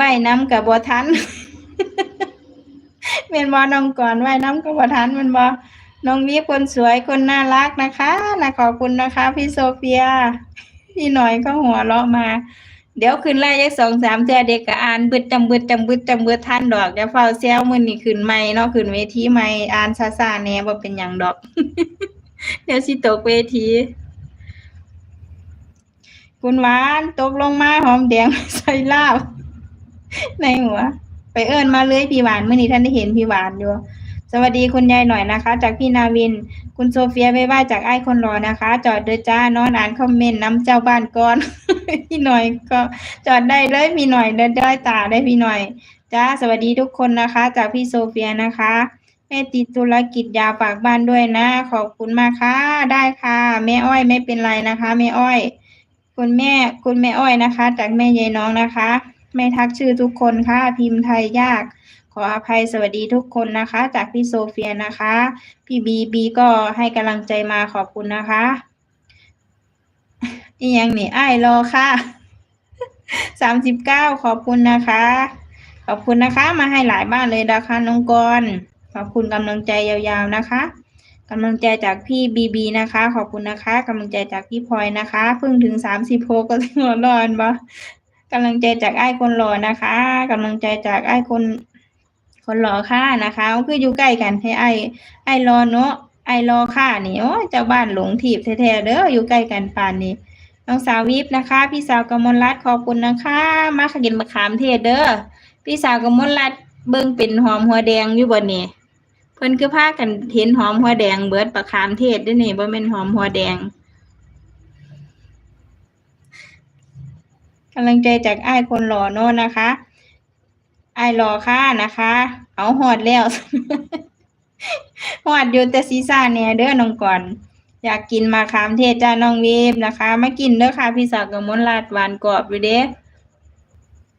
ว่ายน้ำกับบัทันเมนบอน้องก่อนว่ายน้ำกับบัทันเมนบอน้องวีคนสวยคนน่ารักนะคะนะขอบคุณนะคะ พี่โซเฟีย พี่หน่อยก็หัวเราะมา เดี๋ยวขึ้นไล่ยักสองสามเทื่อเด็กก็อ่านบึดจำบึดจำบึดจำบึดท่านดอกจะเฝ้าเซลมือนี่ขึ้นไม่เนาะขึ้นเวทีไม่อ่านซาซาแหน่บ่เป็นหยังดอก เดี๋ยวสิตกเวทีคุณหวานตกลงมาหอมแดงใส่ลาบ ในหัว ไปเอิ้นมาเลยพี่หวานเมื่อนี้ท่านได้เห็นพี่หวานอยู่ สวัสดีคุณยายหน่อยนะคะ จากพี่นาวิน คุณโซเฟียไว้ว่าจากไอ้คนรอนะคะ จอดเดอจ้านอนอ่านคอมเมนต์น้ำเจ้าบ้านก่อน พี่หน่อยก็จอดได้เลยพี่หน่อยเดินได้ตาได้พี่หน่อยจ้าสวัสดีทุกคนนะคะ จากพี่โซเฟียนะคะแม่ติดธุรกิจยาฝากบ้านด้วยนะ ขอบคุณมากค่ะได้ค่ะแม่อ้อยไม่เป็นไรนะคะแม่อ้อย คุณแม่คุณแม่อ้อยนะคะ จากแม่ยายน้องนะคะ ไม่ทักชื่อทุกคนค่ะ พิมพ์ไทยยาก ขออภัยสวัสดีทุกคนนะคะ จากพี่โซเฟียนะคะ พี่บีบีก็ให้กำลังใจมาขอบคุณนะคะอีย่างนี่ไอ้ายรอค่ะสามสิบเก้าขอบคุณนะคะ ขอบคุณนะคะ มาให้หลายบ้านเลยนะคะน้องกรขอบคุณกำลังใจยาวๆนะคะกำลังใจจากพี่บีบีนะคะ ขอบคุณนะคะกำลังใจจากพี่พลอยนะคะเพิ่งถึงสามสิบโก็หัวร้อนบ่ กำลังใจจากไอ้คนหล่อนะคะกำลังใจจากไอ้ายคน คนรอค่านะคะคืออยู่ใกล้กันให้ไอ้ไอ้รอเนาะไอ้รอค่านี่โอ้เจ้าบ้านหลงถีบแท้ๆเด้ออยู่ใกล้กันป่านนี้น้องสาววิบนะคะ พี่สาวกมลรัตน์ขอบคุณนะคะ มาขกินมะขามเทศเด้อพี่สาวกมลรัตน์เบิ่งเป็นหอมหัวแดงอยู่บ่นี่เพิ่นคือพากันเห็นหอมหัวแดงเบิดมะขามเทศเด้วยนี่บ่แม่นหอมหัวแดง กำลังใจจากไอ้คนหล่อโน่นนะคะไอายรอค่ะนะคะ เอาหอดแล้วหอดอยู่แต่ซีซ่าเนี่ยเด้อน้องก่อน อยากกินมาขามเทศจ้าน้องเวฟนะคะมากินเด้อค่ะ พี่สาวกมลรัตน์หวานกรอบอยู่เด้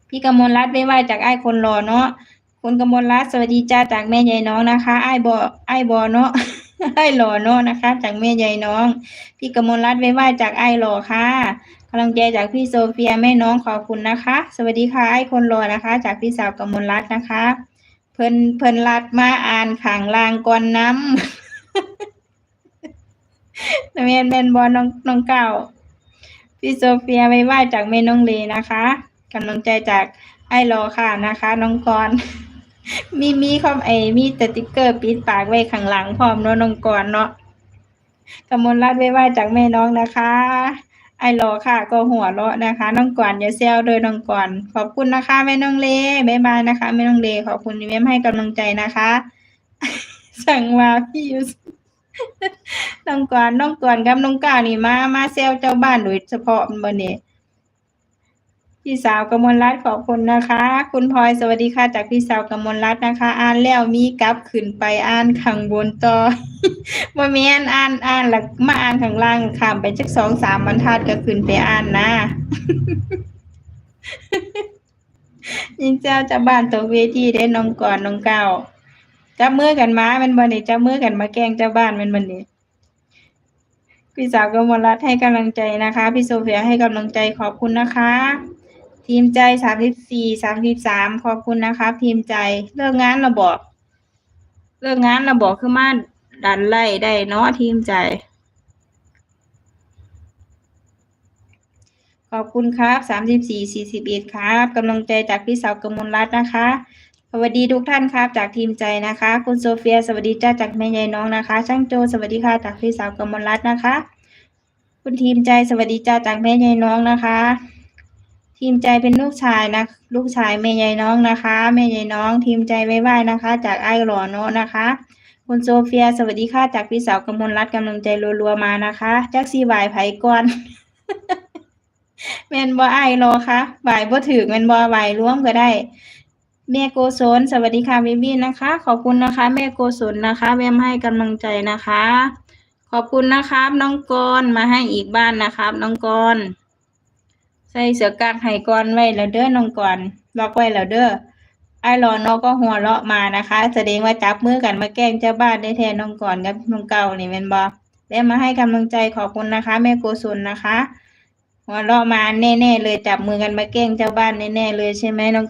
พี่กมลรัตน์ไม่ไหวจากไอ้ายคนรอเนาะคุณกมลรัตน์สวัสดีจ้าจากแม่ใหญ่น้องนะคะ ไอ้บอไอ้บอเนาะไอ้หล่อเนาะนะคะ จากแม่ใหญ่น้อง พี่กมลรัตน์ไม่ไหวจากไอ้หล่อค่ะำลังใจจากพี่โซเฟียแม่น้องขอบคุณนะคะ สวัสดีค่ะไอ้คนรอนะคะ จากพี่สาวกมลรัตน์นะคะ เพิ่นเพิ่นรัดมาอ่านขังลางก่อนน้ำแมนแมนบอลน้องน้องเก่าพี่โซเฟียไว้ว่าจากแม่น้องเลนะคะกำลังใจจากไอ้รอค่ะนะคะ น้องกรมีมีคอมไอมีสติ๊กเกอร์ปิดปากไว้ข้างหลังพร้อมเนาะน้องกรเนาะกมลรัตน์ไว้ว่าจากแม่น้องนะคะ รอค่ะ ก็หัวเราะนะคะ น้องกรณ์อย่าแซวโดยน้องกรณ์ขอบคุณนะคะแม่น้องเลบายบายนะคะแม่น้องเลขอบคุณที่แม่ให้กำลังใจนะคะ สั่งว่าพี่ยูสน้องกวนน้องกวนกับน้องก้าวนี่มามาเซลเจ้าบ้านโดยเฉพาะมันบ่เนี่ยพี่สาวกมลรัตน์ขอบคุณนะคะ คุณพลอยสวัสดีค่ะ จากพี่สาวกมลรัตน์นะคะ อ่านแล้วมีกลับขึ้นไปอ่านข้างบนต่อ บ่แม่นอ่านอ่านแล้วมาอ่านข้างล่างข้ามไปจักสองสามบรรทัดก็ขึ้นไปอ่านนะยิงเจ้าเจะบ้านตกเวทีได้น้องก่อนน้องเก้าจับมือกันมาแมันบ่นี่จับมือกันมาแกงเจ้าบ้านแมันบ่นี่พี่สาวกมลรัตให้กำลังใจนะคะ พี่โซเฟียให้กำลังใจขอบคุณนะคะ ทีมใจสามสิบสี่สามสิบสามขอบคุณนะคะ ทีมใจเลิกงานเราบอก เลิกงานเราบอกคือมา ดันไล่ได้เนาะทีมใจ ขอบคุณครับสามสิบสี่สี่สิบเอ็ดครับกำลังใจจากพี่สาวกมลรัตน์นะคะ สวัสดีทุกท่านครับจากทีมใจนะคะ คุณโซเฟีย สวัสดีจ้าจากแม่ยายน้องนะคะ ช่างโจ สวัสดีค่ะจากพี่สาวกมลรัตน์นะคะ คุณทีมใจสวัสดีจ้าจากแม่ยายน้องนะคะทีมใจเป็นลูกชายนะ ลูกชายแม่ยายน้องนะคะแม่ยายน้อง ทีมใจไว้ไหวนะคะ จากไอ้หล่อโนนะคะ คุณโซเฟีย สวัสดีค่ะ จากพี่สาวกมลรัตกำลังใจรัวๆมานะคะจักซีวายไผก่อนแมนบอ้ายรอคะบ่ายบ่ถึกแมนบ่บ่ายร่วมก็ได้ แม่โกศลสวัสดีค่ะบิบี้นะคะ ขอบคุณนะคะ แม่โกศลนะคะแม่มให้กำลังใจนะคะ ขอบคุณนะครับ น้องกรณ์มาให้อีกบ้านนะครับ น้องกรณ์ใส่เสื้อกั๊กให้กรณ์ไว้แล้วเด้อน้องกรณ์ล็อกไว้แล้วเด้อ ไอ้รอนอก็หัวเราะมานะคะ แสดงว่าจับมือกันมาแกล้งเจ้าบ้านได้แทนน้องก่อนกับน้องเก่านี่แม่นบอแล้วมาให้กำลังใจขอบคุณนะคะ แม่โกศลนะคะ หัวเราะมาแน่ๆเลยจับมือกันมาแกล้งเจ้าบ้านแน่ๆเลยใช่ไหมน้อง